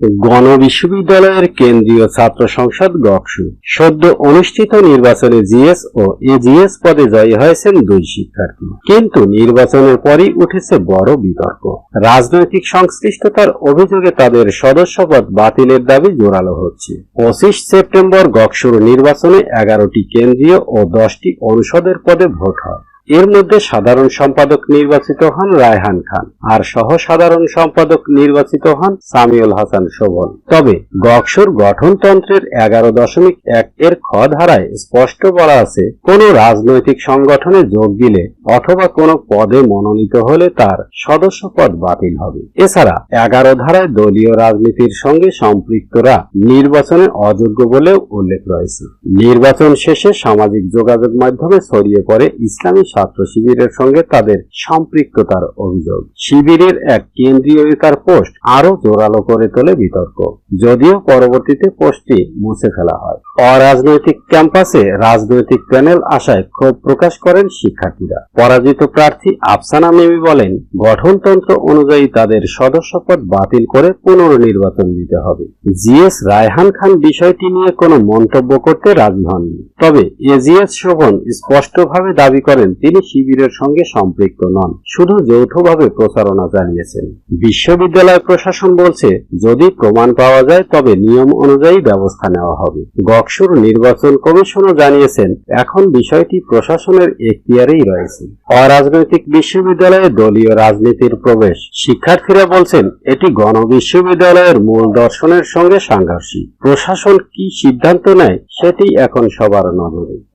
গণ বিশ্ববিদ্যালয়ের কেন্দ্রীয় ছাত্র সংসদ গকসু। সদ্য অনুষ্ঠিত নির্বাচনে জিএস ও এজিএস পদে জয়ী হয়েছেন দুই শিক্ষার্থী। কিন্তু নির্বাচনের পরই উঠেছে বড় বিতর্ক। রাজনৈতিক সংশ্লিষ্টতার অভিযোগে তাদের সদস্যপদ বাতিলের দাবি জোরালো হচ্ছে। পঁচিশ সেপ্টেম্বর গকসুর নির্বাচনে এগারোটি কেন্দ্রীয় ও দশটি অনুষদের পদে ভোট হয়। এর মধ্যে সাধারণ সম্পাদক নির্বাচিত হন রায়হান খান আর সহ সাধারণ সম্পাদক নির্বাচিত হন সামিউল হাসান শোভন। তবে গকসুর গঠনতন্ত্রের এগারো দশমিক এক এর খ ধারায় স্পষ্ট বলা আছে, কোন রাজনৈতিক সংগঠনে যোগ দিলে অথবা কোনো পদে মনোনীত হলে তার সদস্য পদ বাতিল হবে। এছাড়া এগারো ধারায় দলীয় রাজনীতির সঙ্গে সম্পৃক্তরা নির্বাচনে অযোগ্য বলেও উল্লেখ রয়েছে। নির্বাচন শেষে সামাজিক যোগাযোগ মাধ্যমে ছড়িয়ে পড়ে ইসলামী ছাত্র শিবিরের সঙ্গে তাদের সম্পৃক্ততার অভিযোগ। শিবিরের এক কেন্দ্রীয় নেতার পোস্ট আরও জোরালো করে তোলে বিতর্ক, যদিও পরবর্তীতে পোস্টটি মুছে ফেলা হয়। অরাজনৈতিক ক্যাম্পাসে রাজনৈতিক প্যানেল আশায় ক্ষোভ প্রকাশ করেন শিক্ষার্থীরা। পরাজিত প্রার্থী আফসানা মিমি বলেন, গঠনতন্ত্র অনুযায়ী তাদের সদস্যপদ বাতিল করে পুনর্নির্বাচন দিতে হবে। জিএস রায়হান খান বিষয়টি নিয়ে কোনো মন্তব্য করতে রাজি হননি। তবে এজিএস শোভন স্পষ্টভাবে দাবি করেন, তিনি শিবিরের সঙ্গে সম্পৃক্ত নন, শুধু যৌথভাবে প্রচারণা চালিয়েছেন। বিশ্ববিদ্যালয় প্রশাসন বলছে, যদি প্রমাণ পাওয়া যায়, তবে নিয়ম অনুযায়ী ব্যবস্থা নেওয়া হবে। গকসুর নির্বাচন কমিশনও জানিয়েছেন, এখন বিষয়টি প্রশাসনের এখতিয়ারেই রয়েছে। অরাজনৈতিক বিশ্ববিদ্যালয়ে দলীয় রাজনীতির প্রবেশ। শিক্ষার্থীরা বলছেন, এটি গণ বিশ্ববিদ্যালয়ের মূল দর্শনের সঙ্গে সাংঘর্ষিক। প্রশাসন কি সিদ্ধান্ত নেয়, সেটি এখন সবার নজরে।